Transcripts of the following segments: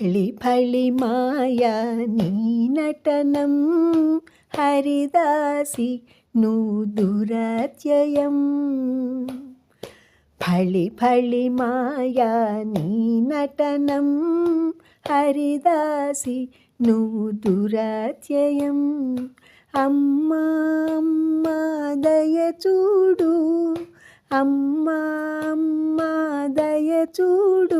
ఫళి ఫళి మాయా నీ నటనం హరిదాసి నువ్వు దురాత్యయం. ఫళి ఫళి మాయా నీ నటనం హరిదాసి నువ్వు దురాత్యయం. అమ్మా అమ్మా దయ చూడు. అమ్మా అమ్మా దయ చూడు.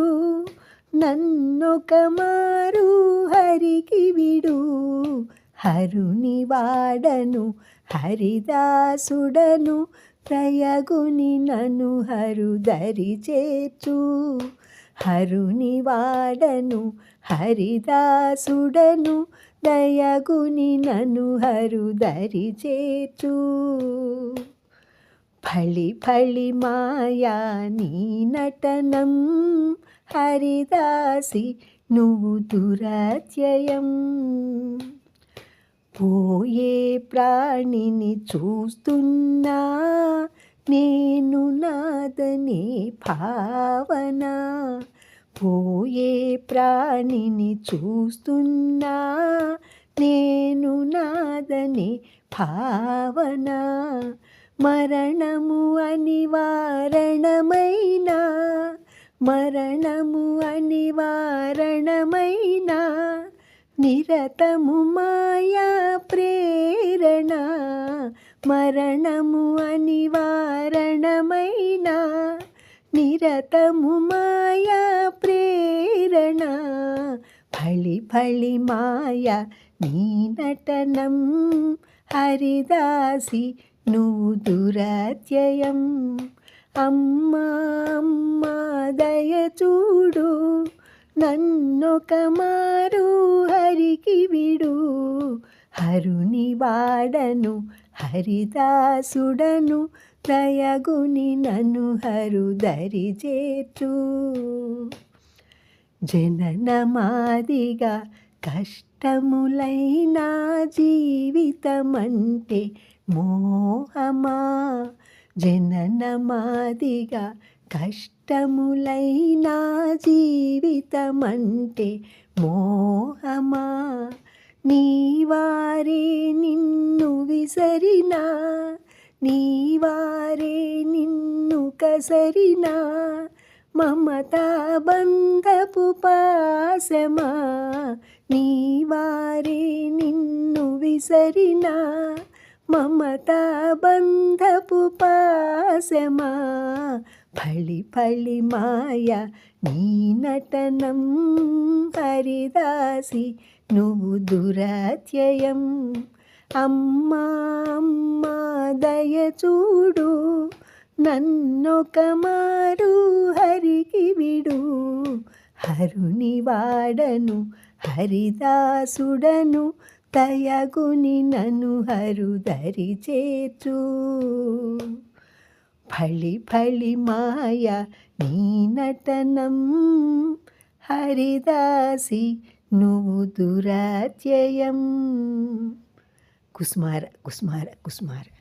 నన్నొక మారు హరికి విడు. హరుని వాడను హరిదాసుడను ప్రయగుని నన్ను హరుదరి చేర్చు. హరుని వాడను హరిదాసుడను దయగుని నన్ను హరుదరి చేర్చు. ఫళి ఫళి మాయా నీ నటనం హరిదాసి నువ్వు దురత్యయం. పోయే ప్రాణిని చూస్తున్నా నేను నాదనే భావన. పోయే ప్రాణిని చూస్తున్నా నేను నాదనే భావన. మరణము అనివారణమైనా మరణము అనివారణమైన నిరతము మాయా ప్రేరణ. మరణము అనివారణమైన నిరతము మాయా ప్రేరణ. ఫళి ఫళి మాయ నీ నటనం హరిదాసి నూ దురత్యయం. అమ్మా దయ చూడు నన్నొక మారు హరికి విడు. హరుని వాడను హరిదాసుడను దయగుని నన్ను హరుదరి చేర్చు. జననమాదిగా కష్టములైన జీవితమంటే మోహమా జననమాదిగా కష్టములైన జీవితమంటే మోహమా? నీవారే నిన్ను విసరినా? నీవారే నిన్ను కసరినా? మమతా బంధపు పాసమా నీవారే నిన్ను విసరినా? మమతాబంధపు పాసమా ఫళి ఫళి మాయ నీ నటనం హరిదాసి నువ్వు దురాత్యయం. అమ్మా అమ్మా దయ చూడు నన్నొక మారు హరికి విడు. హరుని వాడను హరిదాసుడను దయగుని నను హరుదరి చేతు. ఫళి ఫళి మాయ నీ నటనం హరిదాసి నువ్వు దురాత్యయం. కుస్మార కుస్మార కుస్మార.